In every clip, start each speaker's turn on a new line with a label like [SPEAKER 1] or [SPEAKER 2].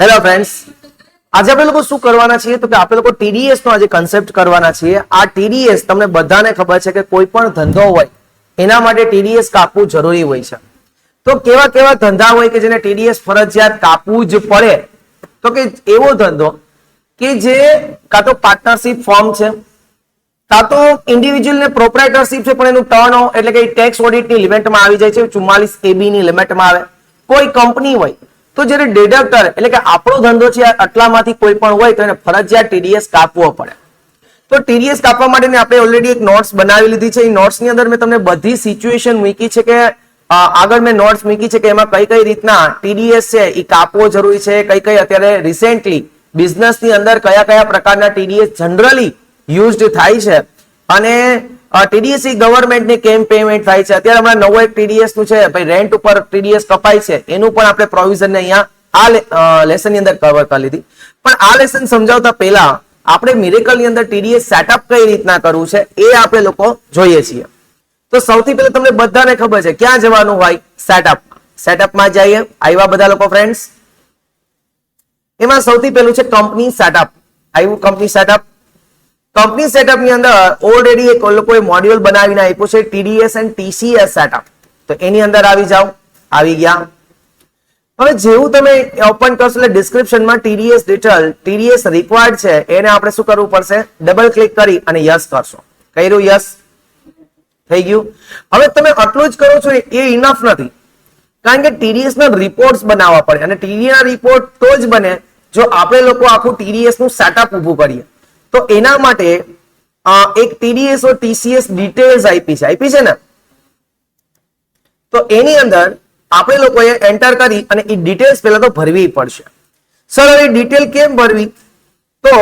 [SPEAKER 1] Hello friends આજે આપણે લોકો શું કરવાના છીએ? તો કે આપણે લોકો ટીડીએસ નો આજે કન્સેપ્ટ કરવાના છીએ. આ ટીડીએસ તમને બધાને ખબર છે કે કોઈ પણ ધંધો હોય, એના માટે ટીડીએસ કાપવું જરૂરી હોય છે. તો કેવા કેવા ધંધા હોય કે જેને ટીડીએસ ફરજિયાત કાપવું જ પડે? તો કે એવો ધંધો કે જે કાં તો પાર્ટનરશિપ ફોર્મ છે, કાં તો ઇન્ડિવિજ્યુઅલ ને પ્રોપરાઇટરશિપ છે, પણ એનું ટર્ન એટલે કે ટેક્સ ઓડિટની લિમિટમાં આવી જાય છે, ચુમ્માલીસ એબી ની લિમિટમાં આવે. કોઈ કંપની હોય તો જ્યારે ડિડક્ટર એટલે કે આપણો ધંધો છે આટલામાંથી કોઈ પણ હોય તો એને ફરજિયાત ટીડીએસ કાપવો પડે. તો ટીડીએસ કાપવા માટેની આપણે ઓલરેડી એક નોટ્સ બનાવી લીધી છે. એ નોટ્સની અંદર મેં તમને બધી સિચ્યુએશન મૂકી છે કે આગળ મેં નોટ્સ મૂકી છે કે એમાં કઈ કઈ રીતના ટીડીએસ છે એ કાપવો જરૂરી છે, કઈ કઈ અત્યારે રિસેન્ટલી બિઝનેસની અંદર કયા કયા પ્રકારના ટીડીએસ જનરલી યુઝડ થાય છે. અને ટીડીએસ ગવર્મેન્ટ ને કેમ પેમેન્ટ થાય છે? અત્યારે હમણાં નવો એક ટીડીએસનું છે, ભાઈ રેન્ટ ઉપર ટીડીએસ કપાય છે. એનું પણ આપણે પ્રોવિઝન ને અહીંયા આ લેસનની અંદર કવર કરી લીધી. પણ આ લેસન સમજાવતા પહેલા આપણે મિરેકલની અંદર ટીડીએસ સેટઅપ કઈ રીતના કરવું છે, એ આપણે લોકો જોઈએ છીએ. તો સૌથી પહેલા તમને બધાને ખબર છે, ક્યાં જવાનું હોય સેટઅપ સેટઅપમાં જઈએ. આવ્યા બધા લોકો ફ્રેન્ડ્સ એમાં સૌથી પહેલું છે કંપની સેટઅપ આવ્યું કંપની સેટઅપ કંપની સેટઅપની અંદર ઓલરેડી એક લોકોએ મોડ્યુલ બનાવીને આપ્યું છે ટીડીએસ એન્ડ ટીસીએસ સેટઅપ તો એની અંદર આવી જાઓ. આવી ગયા. હવે જેવું તમે ઓપન કરશો એટલે ડિસ્ક્રિપ્શનમાં ટીડીએસ ડિટેલ ટીડીએસ રિક્વાયર્ડ છે, એને આપણે શું કરવું પડશે? ડબલ ક્લિક કરી અને યસ કરશો. કર્યું યસ થઈ ગયું. હવે તમે આટલું જ કરો છો એ ઇનફ નથી. કારણ કે ટીડીએસ ના રિપોર્ટ્સ બનાવવા પડે અને ટીડીએસ રિપોર્ટ તો જ બને જો આપણે લોકો આખું ટીડીએસનું સેટઅપ ઊભું કરીએ. તો એના માટે એક ટીડીએસ ઓર ટીસીએસ ડિટેલ્સ આપી છે આપી છે ને? તો એની અંદર આપણે લોકોએ એન્ટર કરી અને એ ડિટેલ્સ પહેલા તો ભરવી પડશે. સર, હવે ડિટેલ કેમ ભરવી? તો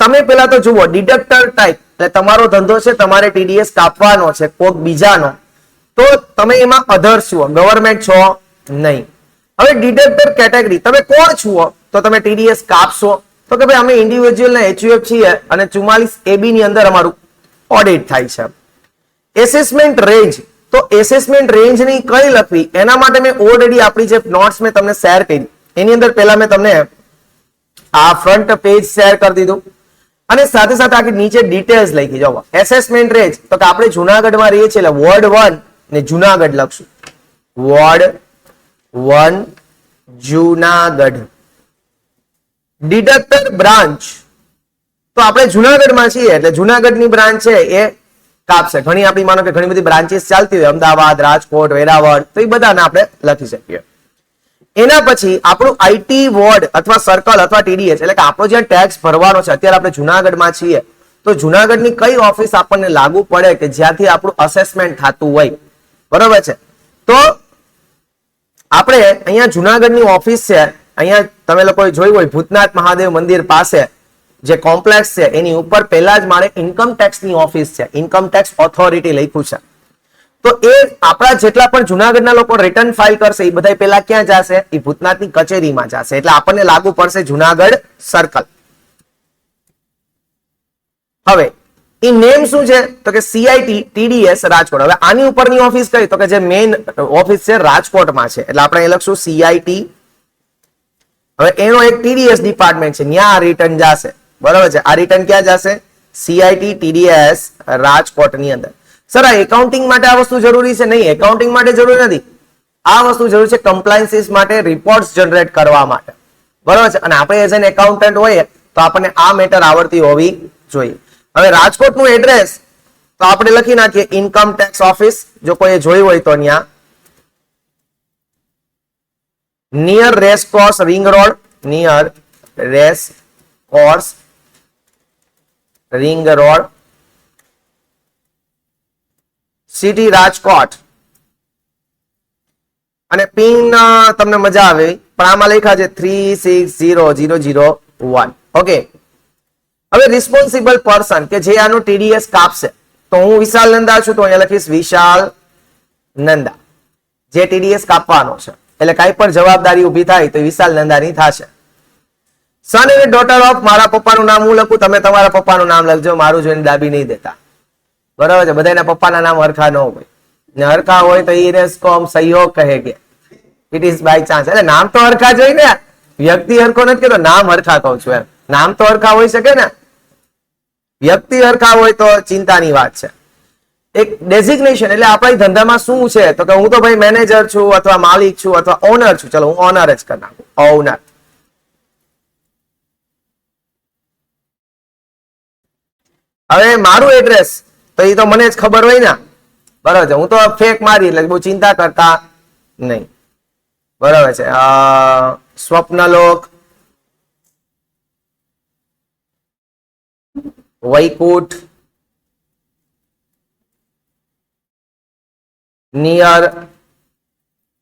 [SPEAKER 1] તમે પહેલા તો જુઓ ડિડક્ટર ટાઈપ એટલે તમારો ધંધો છે, તમારે ટીડીએસ કાપવાનો છે, કોક બીજાનો. તો તમે એમાં અધર છો ગવર્મેન્ટ છો, નહીં. હવે ડિડક્ટર કેટેગરી તમે કોણ છો તો તમે ટીડીએસ કાપશો. તો કે ભાઈ અમે ઇન્ડિવિજ્યુઅલ ને એચયુએફ છીએ અને ચુમ્માલીસ એબી ની અંદર અમારું ઓડિટ થાય છે. એસેસમેન્ટ રેન્જ તો એસેસમેન્ટ રેન્જની કઈ લખવી? એના માટે મેં ઓલરેડી આપણી જે નોટ્સ મેં તમને શેર કરી. એની અંદર પહેલા મેં તમને આ ફ્રન્ટ પેજ શેર કરી દીધું. અને સાથે સાથે આખી નીચે ડિટેલ્સ લખી. જાઓ એસેસમેન્ટ રેન્જ તો કે આપણે જુનાગઢમાં રહીએ છીએ એટલે વોર્ડ વન ને જુનાગઢ લખશું. Ward one Junagadh. Deductor branch તો આપણે જુનાગઢમાં છીએ એટલે જુનાગઢની બ્રાન્ચ છે એ કાપશે. ઘણી આપણી માનો કે ઘણી બધી બ્રાન્ચીસ ચાલતી હોય. અમદાવાદ, રાજકોટ, વેરાવળ, તો એ બધાને આપણે લખી શકીએ. એના પછી આપણું આઈટી વોર્ડ અથવા સર્કલ અથવા ટીડીએસ એટલે કે આપણો જ્યાં ટેક્સ ભરવાનો છે, અત્યારે આપણે જુનાગઢમાં છીએ. તો જુનાગઢની કઈ ઓફિસ આપણને લાગુ પડે કે જ્યાંથી આપણું અસેસમેન્ટ થતું હોય? બરોબર છે? તો આપણે અહીંયા જુનાગઢની ઓફિસ છે. અહીંયા તમે લોકોએ જોયું હોય, ભૂતનાથ મહાદેવ મંદિર પાસે જે કોમ્પ્લેક્સ છે, એની ઉપર પહેલા જ મારે ઇન્કમ ટેક્સની ઓફિસ છે. ઇન્કમ ટેક્સ ઓથોરિટી લખ્યું છે. તો એ આપણા જેટલા પણ જુનાગઢના લોકો રિટર્ન ફાઇલ કરશે, એ બધા પહેલા ક્યાં જશે? એ ભૂતનાથની કચેરીમાં જશે. એટલે આપણને લાગુ પડશે જુનાગઢ સર્કલ હવે, એ નેમ શું છે? તો કે સીઆઈટી ટીડીએસ રાજકોટ. હવે આની ઉપરની ઓફિસ કઈ? તો કે જે મેઇન ઓફિસ છે, રાજકોટમાં છે. એટલે આપણે એ લખશું સીઆઈટી હવે એનો એક ટીડીએસ ડિપાર્ટમેન્ટ છે. ત્યાં આ રિટર્ન જશે. બરાબર છે? આ રિટર્ન ક્યાં જશે? સીઆઈટી ટીડીએસ રાજકોટની અંદર. સર એકાઉન્ટિંગ માટે આ વસ્તુ જરૂરી છે? નહીં એકાઉન્ટિંગ માટે જરૂરી નથી. આ વસ્તુ જરૂરી છે કમ્પ્લાયન્સીસ માટે રિપોર્ટ્સ જનરેટ કરવા માટે. બરાબર છે? અને આપણે એઝ એન એકાઉન્ટન્ટ હોઈએ તો આપણને આ મેટર આવડતી હોવી જોઈએ. હવે રાજકોટનું એડ્રેસ તો આપણે લખી નાખીએ ઇન્કમ ટેક્સ ઓફિસ જો કોઈ જોયું હોય તો ત્યાં near race course ring road near race course ring road city Rajkot અને પિન તમને મજા આવે, પણ આમાં લખ્યા છે three six zero zero zero one okay હવે રિસ્પોન્સિબલ પર્સન કે જે આનું ટીડીએસ કાપશે. તો હું વિશાલ નંદા છું, તો અહીંયા લખીશ વિશાલ નંદા. જે ટીડીએસ કાપવાનો છે. એટલે કાંઈ પણ જવાબદારી ઊભી થાય તો વિશાલ નંદાની થશે. સન અને ડોટર ઓફ મારા પપ્પાનું નામ હું લખું, તમે તમારા પપ્પાનું નામ લખજો, મારું જોઈને દાબી નહીં દેતા. બરાબર છે? બધાના પપ્પાના નામ હરખા ન હોય. ને હરખા હોય તો ઇરેસ્કોમ કોમ સહયોગ કહે કે. ઇટ ઇઝ બાય ચાન્સ એટલે નામ તો હરખા જોઈ ને વ્યક્તિ હરખો નથી કેતો નામ હરખા કહું છું એમ. નામ તો હરખા હોઈ શકે ને. વ્યક્તિ હરખા હોય તો ચિંતાની વાત છે. એક ડેઝિગ્નેશન એટલે આપણા ધંધામાં શું છે? તો કે હું તો ભાઈ મેનેજર છું અથવા માલિક છું અથવા ઓનર છું. ચલો, હું ઓનર જ કરી નાખું. ઓનર હવે મારું એડ્રેસ તો એ તો મને જ ખબર હોય ને? બરાબર છે. હું તો ફેક મારી એટલે બહુ ચિંતા કરતા નહીં. બરાબર છે. સ્વપ્નલોક. વૈકુંઠ. નિયર,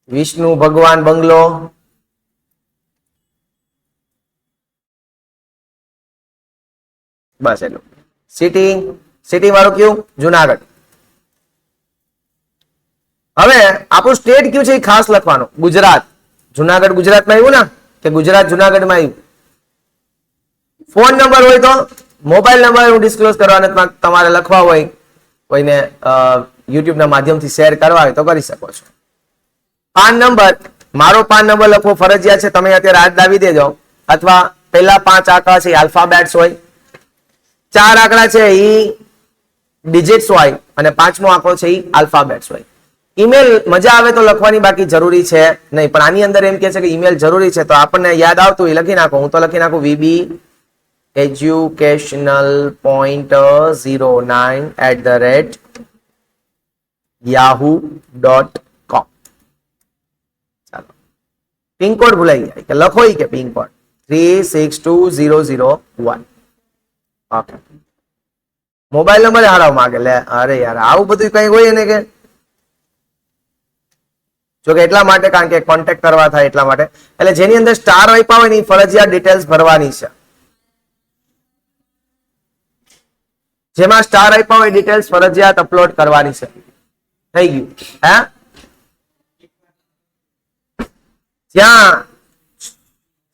[SPEAKER 1] વિષ્ણુ ભગવાન બંગલો. બસ એટલું. સિટી સિટી વાળું કયું? જુનાગઢ. હવે આપણું સ્ટેટ કયું છે એ ખાસ લખવાનું. ગુજરાત. જુનાગઢ ગુજરાતમાં આવ્યું ને? કે ગુજરાત જુનાગઢમાં આવ્યું? ફોન નંબર હોય તો, મોબાઈલ નંબર હું ડિસ્ક્લોઝ કરવાનો તમારે લખવા હોય કોઈને યુટ્યુબના માધ્યમથી શેર કરવા હોય તો કરી શકો છો. પાન નંબર, મારો પાન નંબર લખવો ફરજિયાત છે. તમે અત્યારે હાથ દાવી દેજો. અથવા પહેલા પાંચ આંકડા છે આલ્ફાબેટ્સ હોય. ચાર આંકડા છે, એ ડિજિટ્સ હોય. અને પાંચમો આંકડો છે, એ આલ્ફાબેટ્સ હોય. ઈમેલ મજા આવે તો લખવાની બાકી જરૂરી છે નહીં. પણ આની અંદર એમ કે છે કે ઈમેલ જરૂરી છે. તો આપણને યાદ આવતું હોય લખી નાખો. હું તો લખી નાખું VB educational point zero nine at the rate Yahoo dot com ચાલો. પિનકોડ ભૂલાઈ ગયા. કે લખો કે pin code three six two zero zero one okay mobile number હારાવ માગે. લે, અરે યાર, આવું બધું કઈ હોય ને કે? જો કે એટલા માટે, કારણ કે કોન્ટેક્ટ કરવા થાય એટલા માટે. એટલે જેની અંદર સ્ટાર આપ્યા હોય ને ફરજિયાત ડિટેલ્સ ભરવાની છે. જેમાં સ્ટાર આપ્યા હોય ડિટેલ્સ ફરજિયાત અપલોડ કરવાની છે. થઈ ગયું. હા? જ્યાં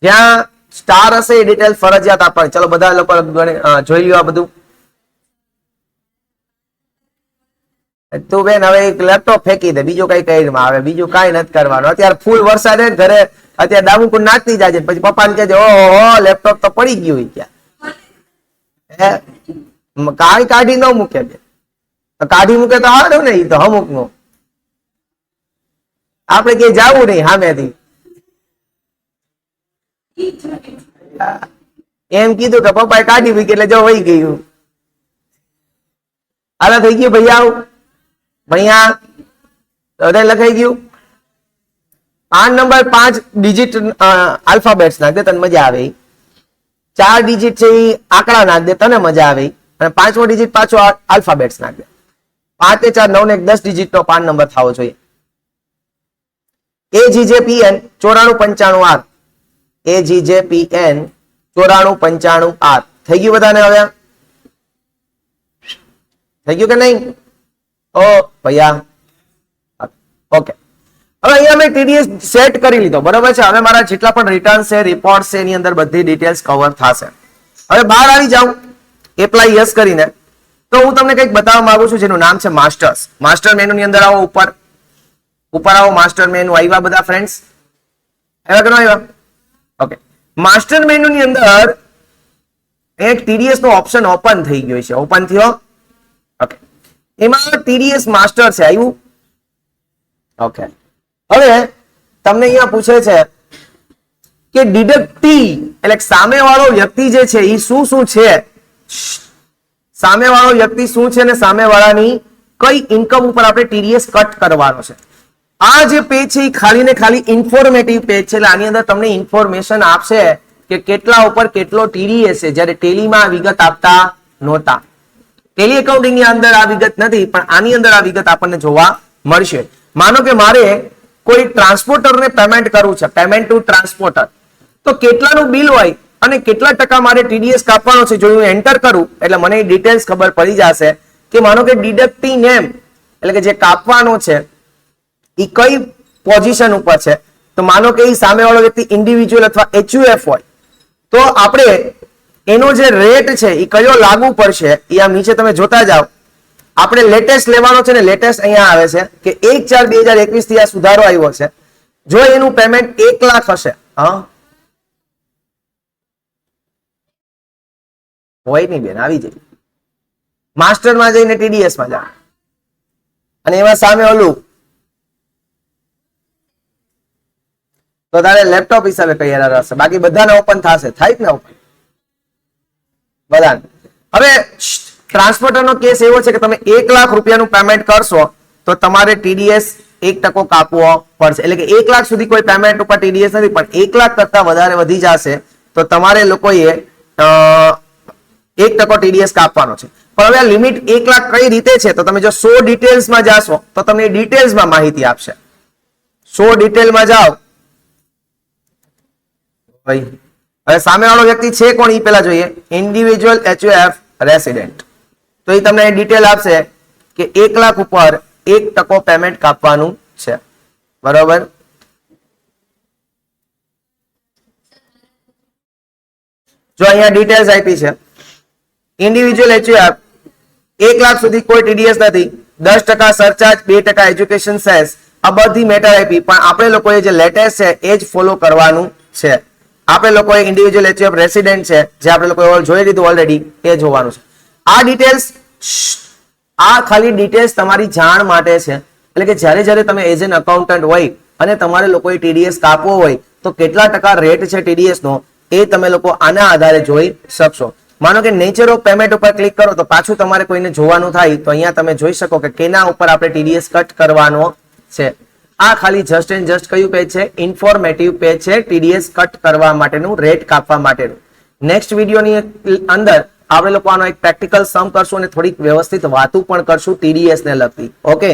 [SPEAKER 1] જ્યાં સ્ટાર હશે એ ડિટેલ ફરજિયાત આપવાની. ચલો, બધા લોકો જોઈ લ્યો આ બધું. તું બેન, હવે એક લેપટોપ ફેંકી દે. બીજું કઈ કઈ આવે. બીજું કઈ નથી કરવાનું. અત્યારે ફૂલ વરસાદ હે ને, ઘરે અત્યારે ડાબુકુર નાખતી જાય પછી પપ્પાને કહેજે ઓહો લેપટોપ તો પડી ગયું ક્યાં? મ- કાઢી ન મૂકે બે કાઢી મૂકે તો આવડે ને એ તો અમુકનું આપણે ક્યાંય જાવું નહીં સામેથી. એમ કીધું કે પપ્પાએ કાઢી મૂકી એટલે જો વહી ગયું. આલા થઈ ગયું ભાઈ આવું. ભૈયા હૃદય લખાઈ ગયું. પાન નંબર પાંચ ડિજિટ આલ્ફાબેટ્સ નાખ દે, તને મજા આવે. ચાર ડિજિટ છે એ આંકડા નાખ દે, તને મજા આવે. અને પાંચમો ડિજિટ પાછો આલ્ફાબેટ્સ નાખ દે. પાંચ ચાર નવ ને દસ ડિજિટ નો પાન નંબર થવો જોઈએ. એજીજેપીએન ચોરાણું પંચાણું આર. એજીજેપીએન ચોરાણું પંચાણું આર. થઈ ગયું બધાને હવે? થઈ ગયું કે નહીં? ઓ ભૈયા. ઓકે. હવે અહીંયા મેં ટીડીએસ સેટ કરી લીધો. બરોબર છે? હવે મારા જેટલા પણ રિટર્ન છે રિપોર્ટ છે, એની અંદર બધી ડિટેલ્સ કવર થશે. હવે બહાર આવી જાઉં. એપ્લાય યસ કરીને. તો હું તમને કંઈક બતાવવા માંગુ છું જેનું નામ છે માસ્ટર્સ. માસ્ટર મેનુ ની અંદર આવો ઉપર. ઉપર આવો માસ્ટર મેનુ. આવ્યા બધા ફ્રેન્ડ્સ આવ્યા કે ન આવ્યા ઓકે માસ્ટર મેનુ ની અંદર એક ટીડીએસ નો ઓપ્શન ઓપન થઈ ગયો છે. ઓપન થયો? ઓકે એમાં ટીડીએસ માસ્ટર છે. આવ્યું ઓકે હવે તમને અહીંયા પૂછે છે કે ડિડક્ટી એટલે સામે વાળો વ્યક્તિ જે છે એ શું શું છે? સામે વાળો વ્યક્તિ શું છે અને સામે વાળાની કઈ ઇન્કમ ઉપર આપણે ટીડીએસ કટ કરવાનો છે? આ જે પેજ છે, એ ખાલી ને ખાલી ઇન્ફોર્મેટિવ પેજ છે. એટલે આની અંદર તમને ઇન્ફોર્મેશન આપશે કે કેટલા ઉપર કેટલો ટીડીએસ છે. જ્યારે ટેલીમાં વિગત આપતા નહોતા. ટેલી એકાઉન્ટિંગની અંદર આ વિગત નથી, પણ આની અંદર આ વિગત આપણને જોવા મળશે. માનો કે મારે કોઈ ટ્રાન્સપોર્ટરને પેમેન્ટ કરવું છે. પેમેન્ટ ટુ ટ્રાન્સપોર્ટર તો કેટલાનું બિલ હોય? અને કેટલા ટકા મારે ટીડીએસ કાપવાનો છે? જો હું એન્ટર કરું, એટલે મને ડિટેલ્સ ખબર પડી જશે કે માનો કે ડિડક્ટિંગ નેમ એટલે કે જે કાપવાનો છે એ કઈ પોઝિશન ઉપર છે? તો માનો કે એ સામેવાળો વ્યક્તિ ઇન્ડિવિજ્યુઅલ અથવા એચયુએફ હોય. તો આપણે એનો જે રેટ છે એ કયો લાગુ પડશે એ આમ નીચે તમે જોતા જાઓ. આપણે લેટેસ્ટ લેવાનો છે ને લેટેસ્ટ અહીંયા આવે છે કે એક ચાર બે હજાર એકવીસથી આ સુધારો આવ્યો છે. જો એનું પેમેન્ટ એક લાખ હશે, હા હોય નહીં બેન, આવી જાય માસ્ટરમાં જઈને ટીડીએસમાં જા અને એમાં સામે ઓલું. તો તારે લેપટોપ હિસાબે તૈયાર રહેશે હશે બાકી બધાને ઓપન થશે. થાય ને ઓપન બધાને. હવે ટ્રાન્સપોર્ટરનો કેસ એવો છે કે તમે એક લાખ રૂપિયાનું પેમેન્ટ કરશો, તો તમારે ટીડીએસ એક ટકો કાપવો પડશે. એટલે કે એક લાખ સુધી કોઈ પેમેન્ટ ઉપર ટીડીએસ નથી, પણ એક લાખ કરતા વધારે વધી જશે, તો તમારે લોકોએ એક ટકો ટીડીએસ કાપવાનો છે. પણ હવે આ લિમિટ એક લાખ કઈ રીતે છે? તો તમે જો સો ડિટેલ્સમાં જાશો, તો તમને ડિટેલ્સમાં માહિતી આપશે. સો ડિટેલમાં જાઓ. હવે સામેવાળો વ્યક્તિ છે કોણ? એ પેલા જોઈએ. ઇન્ડિવિજ્યુઅલ એચયુએફ રેસિડેન્ટ તો એ તમને ડિટેલ આપશે કે એક લાખ ઉપર એક ટકો પેમેન્ટ કાપવાનું છે. બરોબર? જો અહીંયા ડિટેલ્સ આપી છે. ઇન્ડિવિજ્યુઅલ એચયુએફ એક લાખ સુધી કોઈ ટીડીએસ નથી. દસ ટકા સરચાર્જ બે ટકા એજ્યુકેશન સેસ આ બધી મેટર આપી. પણ આપણે લોકોએ જે લેટેસ્ટ છે, એ જ ફોલો કરવાનું છે. આપણે લોકોએ ઇન્ડિવિજ્યુઅલ એચયુએફ રેસિડેન્ટ છે, જે આપણે લોકોએ જોઈ લીધું ઓલરેડી એ જોવાનું છે. આ ડિટેલ્સ આ ખાલી ડિટેલ્સ તમારી જાણ માટે છે. એટલે કે જ્યારે જ્યારે તમે એઝ એન અકાઉન્ટન્ટ હોય અને તમારે લોકોએ ટીડીએસ કાપવો હોય, તો કેટલા ટકા રેટ છે ટીડીએસનો એ તમે લોકો આના આધારે જોઈ શકશો. માનો કે નેચર ઓફ પેમેન્ટ ઉપર ક્લિક કરો તો પાછું તમારે કોઈને જોવાનું થાય તો અહીંયા તમે જોઈ શકો કે કેના ઉપર આપણે ટીડીએસ કટ કરવાનો છે. આ ખાલી જસ્ટ એન્ડ જસ્ટ કયું પેજ છે? ઇન્ફોર્મેટિવ પેજ છે ટીડીએસ કટ કરવા માટેનું રેટ કાપવા માટેનું. નેક્સ્ટ વિડીયોની અંદર આપણે લોકો આનો એક પ્રેક્ટિકલ સમ કરશું અને થોડીક વ્યવસ્થિત વાતો પણ કરશું ટીડીએસ ને લગતી. ઓકે